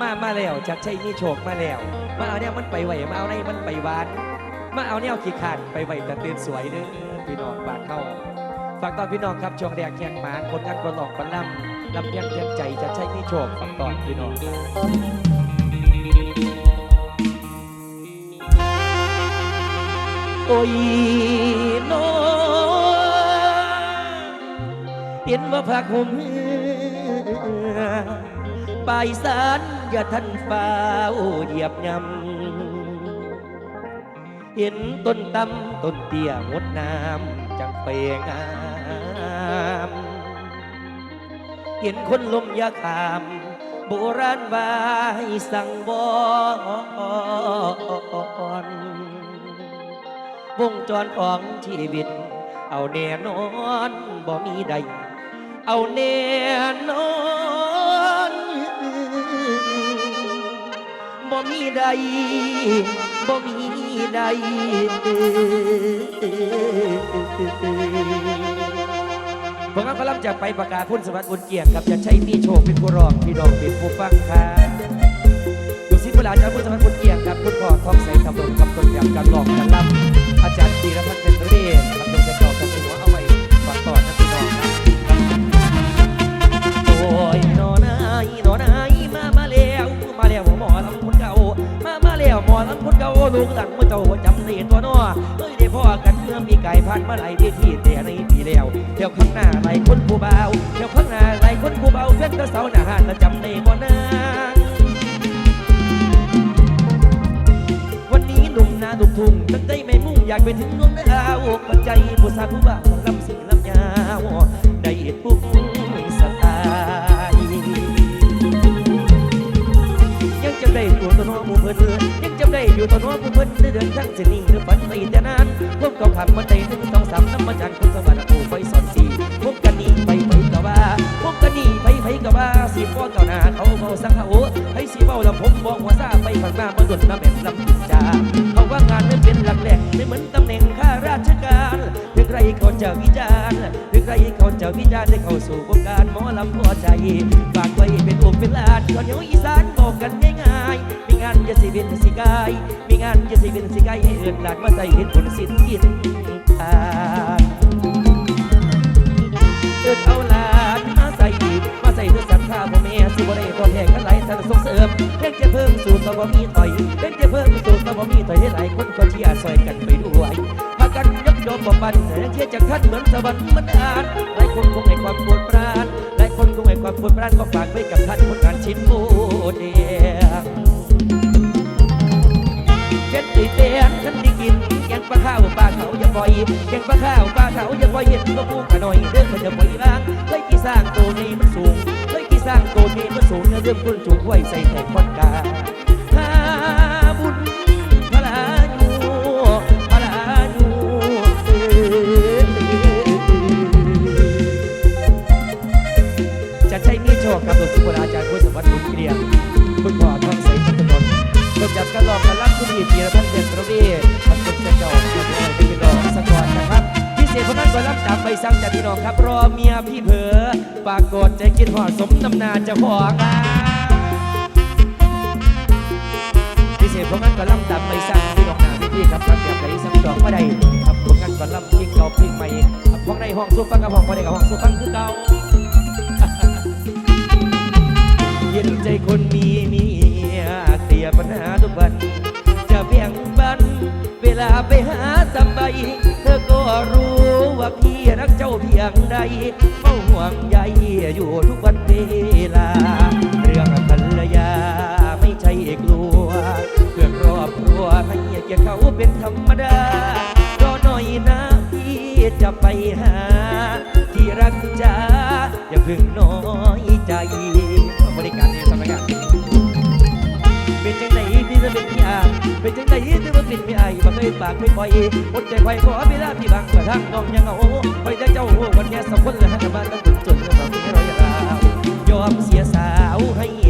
มามาแล้วจากใช้มีโชคมาแล้ว มาเอาแนวมันไปไหวมาเอาในมันไปวานมาเอาแนวขี้ขาดไปไหวแต่ตื่นสวยเด้อพี่น้องบาดเข้าฝากตอนพี่น้องครับช่วงแรกแข่งหมาคนกันคนหลอกคนล่ำลำเพียงเพียงใจจะใช้มีโชคฝากตอนพี่น้องโอ้ยโนเห็นว่าผักห่ม ปลายสารอย่าทันฟ้าเหยียบยำเห็นต้นตำต้นเตี้ยงดน้ำจังเปงงามเห็นคนลมยาขาม โบราณว่าให้สั่งบอนวงจรของชีวิต เอาแน่นอนบ่มีใด เอาแน่นอน บ่มีใดบ่มีใดผมก็กำลังจะไปประกาศพุ่นสวัสดิ์บุญเกียรติครับจะใช้มีโชคเป็นผู้รองพี่น้องเป็นผู้ฟังครับอยู่สิเวลาจะพุ่นสวัสดิ์บุญเกียรติครับคุณพ่อทองใสคำลงคำต้นแบบการหลอกการล่ำอาจารย์ธีรพัฒน์ ลูกหลังเมื่อเจ้าจำได้ตัวน้อเอ้ยได้พ่อกันเมื่อมีไก่พันมาหลายเวทีแต่ในปีแล้วเที่ยวข้างหน้าหลคนผู้เบาเที่ยวข้างหน้าหลคนผู้เบาเพื่อนตะเสาหน้าหานละจำได้บ่นางวันนี้หนุ่มนาดุกทุ่งตั้งใจไม่มุ่งอยากไปถึงดวงดาวปัจจัยผู้สาวผู้บ่าวลำสิงลำยาวได้ทุก ได้อยู่ตัวน้องมูเพิ่นยังจำได้อยู่ตัวน้องมูเพิ่อนได้เดินทางส้นนี้หรือฝันไปแต่นานพบกับขับมาใจหนึ่งสองสามน้ำมาจากคนสวรรค์ผู้ไฟสอนสีพบกันนี่ไปไปกะว่าพบกันนี่ไปไปกะว่าสีพ่อเก่าหน้าเขาเบาสังเขาให้สีเบาแล้วผมบอกหัวซาไปฝังมาบนดุดน้ำแบบลำจาเขาว่างานไม่เป็นหลักแหล่งไม่เหมือนตำแหน่งข้า รเขาจะวิจารณ์ถึงใครเขาจะวิจารณ์ได้เข้าสู่วงการหมอลำพอใจฝากไว้เป็นอกเป็นลานก่อนเดียวอีสานบอกกันง่ายๆมีงานจะสิเป็นสิกาย มีงานจะสิเป็นสิกายให้เอื่นหลานมาใส่เห็นผลสิ้นกินทานเอิดเอาหลานมาใส่อีกมาใส่เพื่อสักข้าพ่อแม่สิบ่ได้ตอบแทนกันหลายท่านส่งเสริมเพียงจะเพิ่มสูตรก็บ่มีถอยเพียงจะเพิ่มสูตรก็บ่มีถอยให้หลายคนก็เชียร์ซอยกันไปด้วยพากันยก ยอมบ่ปันแต่ยังเชียร์จากท่านเหมือนสวรรค์มันอ่านหลายคนคงให้ความโปรดปรานหลายคนคงให้ความโปรดปรานก็ฝากไว้กับท่านคนงานชิ้นโมเดงเช็ดตีเตียนฉันได้กินแกงปลาข้าวปลาเขาอย่าปล่อยแกงปลาข้าวปลาเขาอย่าปล่อยเห็นก็พูดกันหน่อยเรื่องมันจะปล่อยล้างเฮ้ยกี่สร้างตัวนี้มันสูงเฮ้ยกี่สร้างตัวนี้มันสูงเนื้อเรื่องคุณจูงไว้ใส่แขกคนกาหา อเมียพี่เผลอปรากฏใจคิดหอดสมตำนาจะพองอะพิเศษเพราะนั้นก็รับจากใบสั่งพี่น้องหนาพี่พี่ครับรับจากใบสั่งจองมาได้ครับผลงานก็รับพิงเก่าพิงใหม่ห้องในห้องสู้ฟังกับห้องพอได้กับห้องสู้ฟังคือเก่าเย็นใจคนมีเมียเคลียปัญหาทุกวัน จะเพียงบัน เวลาไปหาสบายเธอก็รู้ ว่าพี่รักเจ้าเพียงใดเฝ้าห่วงใยอยู่ทุกวันเวลา เรื่องภรรยาไม่ใช่กลัวเพื่อครอบครัวให้เกียรติเขาเป็นธรรมดารอหน่อยนะพี่จะไปหา เป็นจังไหนที่ว่าเป็นพี่ไอ้บ่เคยปากไม่ปล่อยอดใจไว้ขอเวลาพี่บังกระทั่งน้องยังเอาไปแต่เจ้าวันแก่สองคนละหันมาตั้งจุดจนเราไม่รอยราวยอมเสียสาวให้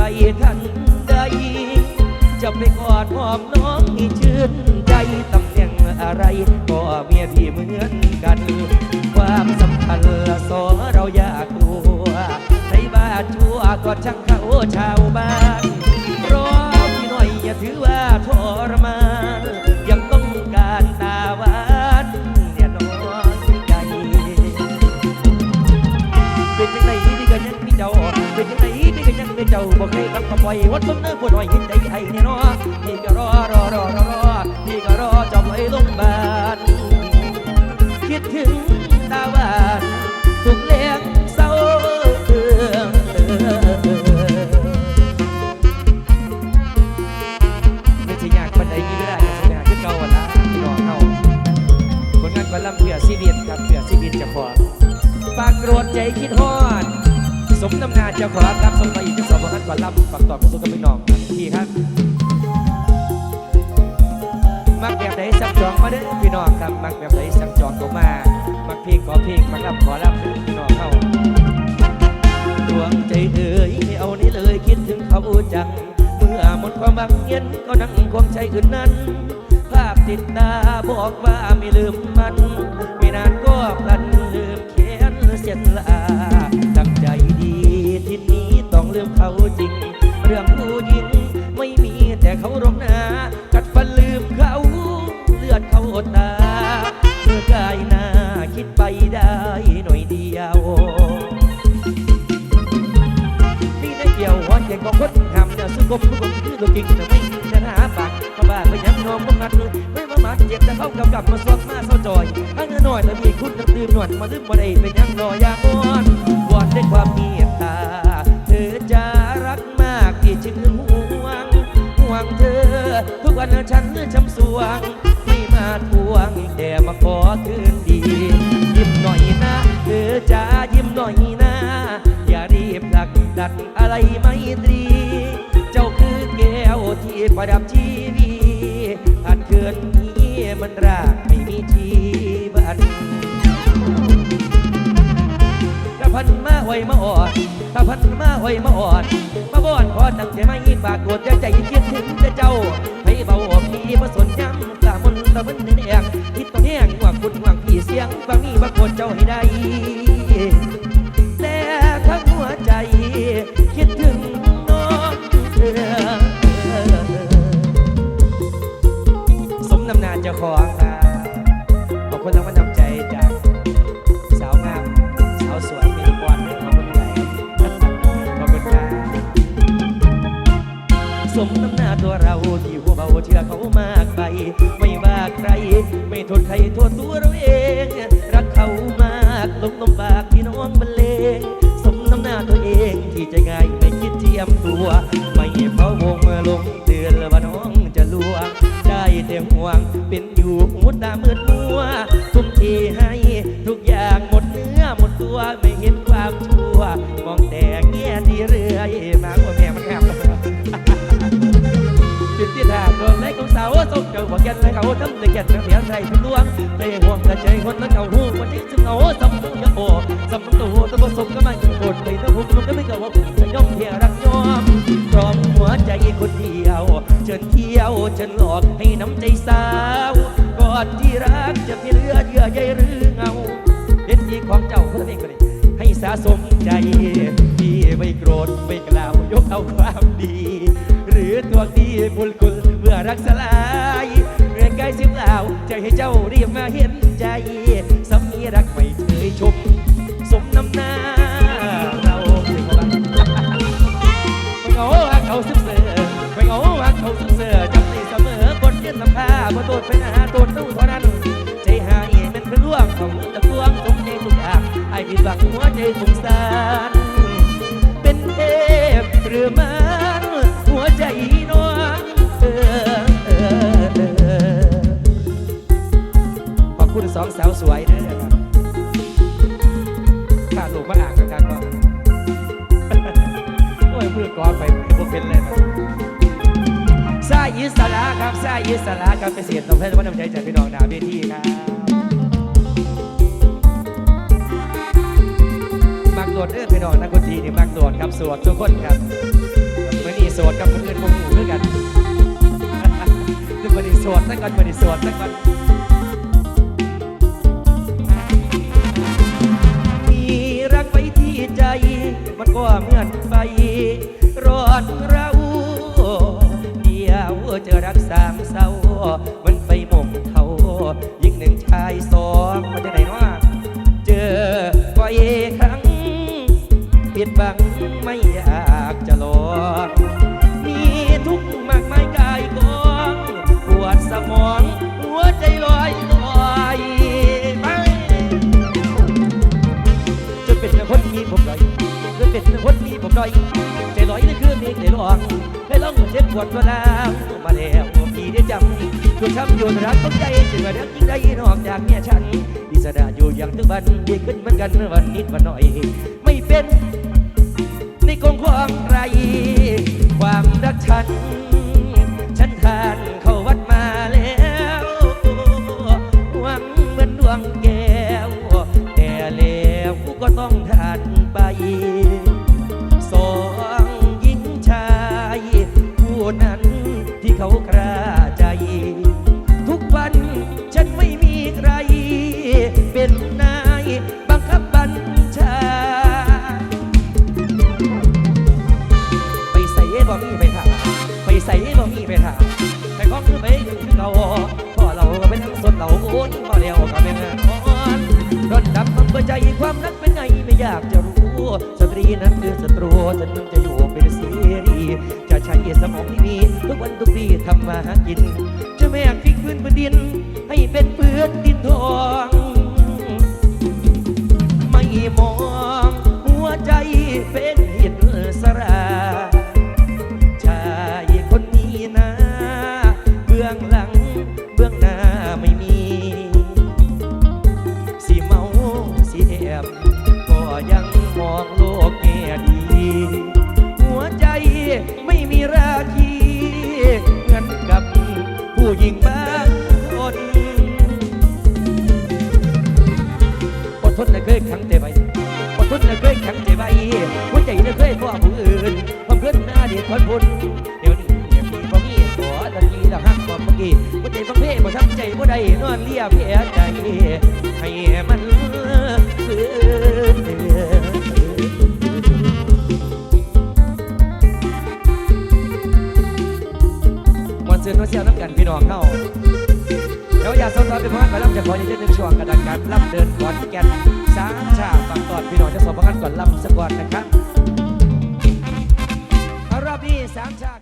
ไปทันใด จะไปกอดหอมน้องให้ชื่นใจตำแหน่งอะไรก็เมียพี่เหมือนกัน ความสำคัญละสองเราอยากลัวในบ้านชั่วก็ช่างเขาชาวบ้านรอพี่หน่อยอย่าถือว่าทรมาน เจ้าบ่เคยบังคับปล่อยวัดต้นเนื้อปวดหอยห็นใจไอ้เนี่ยเนาะพี่ก็รอรอรอรอรอพี่ก็รอจอมไว้ลงบาลคิดถึงตาหวานทุกเลี้ยงเศร้าเอืองไม่ใช่ยากปันใดมีเวลาจะแสดงขึ้นเก่าวันละพี่น้อเฮาผลงานกวลำเพื่อชีวิตครับเพื่อชีวิตเจะพอฝากโกรธใจคิดฮอ มน้ำนาเจ้าขอครับสมไปอีกสองพันกว่าลำฝากต่อกระสุนกับพี่น้องพี่ครับ มักแบบไหนสักจองมาเด้อพี่น้องครับ มักแบบไหนสักจองตัวมา มักเพลงขอเพลงมักรับขอรับพี่น้องเข้าดวงใจเอ่ยไม่เอานี่เลยคิดถึงเขาจัง เมื่อหมดความหวังเย็นก็นั่งความใจอื่นนั้นภาพติดตาบอกว่าไม่ลืมมัน ไม่นานก็พลันลืมเขียนเสียนลา เขาจริง เรื่องผู้หญิงไม่มีแต่เขาหรอกนะกัดฟันลืมเขาเลือดเขาตาเมื่อกายหน้าคิดไปได้หน่อยเดียวนี่ได้เกี่ยวหัวเก่งของคนทำเนี่ยสุกมสุกมคือลูกจริงแต่ไม่จะหาปากมาบ้านไปยังน้องบังงัดไม่มามัดเจ็บแต่เขากำกับมาสวดมาเศร้าจอยอันเงินหน่อยแต่มีคุณตื่นหนวดมาลืมบ่ได้เป็นยังรอยาอ่อนวอนด้วยความเมตตา จึงห่วงห่วงเธอ ทุกวันฉันช้ำสวง ไม่มาทวง แต่มาขอคืนดี ยิ้มหน่อยนะเธอจะยิ้มหน่อยนะ อย่ารีบผลักดันอะไรไม่ตรี เจ้าคือแก้วที่ประดับชีวีผ่านเคืนนี้มันรากไม่มีชีวันถ้าพันมาไว้มาอ่อนาพันมาห้อยมาอ่อนมาบ่อนขอตั้งใจไม่ฝากกดใจคิดถึงแต่เจ้าให้เบาออกพี่มาสนย้ำกล้ามนตะมันแนกคิดต้องแห้งหวังคุณหวังพี่เสียงฟังนี่บักดเจ้าให้ได้ สมน้ำหน้าตัวเราที่หัวเบาเชื่อเขามากไป ไม่ว่าใคร ไม่โทษใครโทษตัวเราเอง รักเขามากลงลมปากพี่น้องบรรเลงสมน้ำหน้าตัวเองที่ใจง่ายไม่คิดเทียมตัว ไม่เฝ้าวงเมื่อลงเตือนว่าน้องจะลวงได้แต่ห่วงเป็นอยู่หูตามืดมัว ยแก่นเพียใจทุกดวงไม่ห่วงกระใจคนนั้นเขาหูวันที่จึงเอาสำตูยาโอสำตูตัวผสมก็ไม่กดไปทั้งหุบลงก็ไม่เกิดว่าจะย่อมเพียรักยอมพร้อมหัวใจคนเดียว เชิญเที่ยวเชิญหลอกให้น้ำใจสาวก่อนที่รักจะไม่เลือเยื่อใยหรือเงาเด็ดที่ของเจ้าคนเองก็ได้ให้สะสมใจที่ไม่โกรธไม่กล่าวยกเอาความดี หรือตัวดีบุญคุณเมื่อรักสลาย ใจให้เจ้ารีบมาเห็นใจสามีรักไม่เคยชม สมน้ำหน้าเราเรียกว่าไปเอาหักเขาซึมเสือไปเอาหักเขาซึมเสือจำได้เสมอบนเย็นลำพาบ่โดดไปหาตัวตู้เท่านั้น ใจหายเป็นเพื่อนร่วงของตะพวงสมใจทุกอย่างไอ้ผิดหวังหัวใจสงสาร เป็นเทพหรือมั สองสาวสวยนะครับข้าลูกมาอ่างกันกันว่าโอ้ยมือกรองไปผมเป็นเลยนะสายอิสระครับสายอิสระครับเกษตรตอบแทนวัฒนธรรมใจจากพี่น้องหนาเวทีครับมักโดดเด้อพี่น้องนักดนตรีนี่มักโดดครับสวดทุกคนครับเมื่อนี้สวดกับคนอื่นผมหมู่ด้วยกันคือมันนี่สวดสักก่อนมันนี่สวดสักก่อน มันก็เหมือนไฟร้อนเราเดียวเจอรักสามเศร้ามันไปหม่มเทายิ่งหนึ่งชายสองมันจะไหนเนาะเจอไฟครั้งปิดบัง ด้อยใจลอยในคืนนี้ใจลองให้ลองเช็ดปวดตัวแล้วมาแล้วพี่ได้จำตัวช้ำอยู่รักต้องใจจึงมาเด็กยิ่งได้นอกจากเมียฉันดิสดาอยู่อย่างทุกวันดีขึ้นเหมือนกันวันนิดวันหน่อย ไม่เป็นในกองความไรความรักฉัน ฉันไม่มีใคร เป็นนายบังคับบัญชา ไปใส่บ่มีไปถามไปใส่บ่มีไปถามไปของคือไปคือเก่าพ่อเราก็เป็นทั้งสดเราโอ้ยมาแล้วก็เป็นอ่อนร้อนดำมันเปิดใจความรักเป็นไงไม่อยากจะรู้ สตรีนั้นคือศัตรูฉันจะ ช้สมองที่มีทุกวันทุกปีทำมาหากิน จะแม่พิกพื้นพื้นดิน ให้เป็นพื้นดินทอง ไม่มอง หัวใจเป็นหินสราชายคนนี้นะเบื้องหลังเบื้องหน้าไม่มี สีเมาสีแอบก็ยังมอง พื่อนพุนเดี๋ยวนี้เดี๋ยวนี้พอมีตัวตะกี้ละหักความเมื่อกี้หัวใจบังเพ่บ่ทำใจบ่ได้นอนเลียเพียใจให้มันฟื้นวันเสือนวันเสียวน้ำกันพี่น้องเข้าเดี๋ยวอย่าสอนเป็นพานไปรับจะขออีกนิดนึงช่วงกระดานการรับเดินก่อนแก่นสามชาฟังก่อนพี่น้องจะสอบประกันก่อนรับสักก่อนนะครับ เอารอบนี้สามชา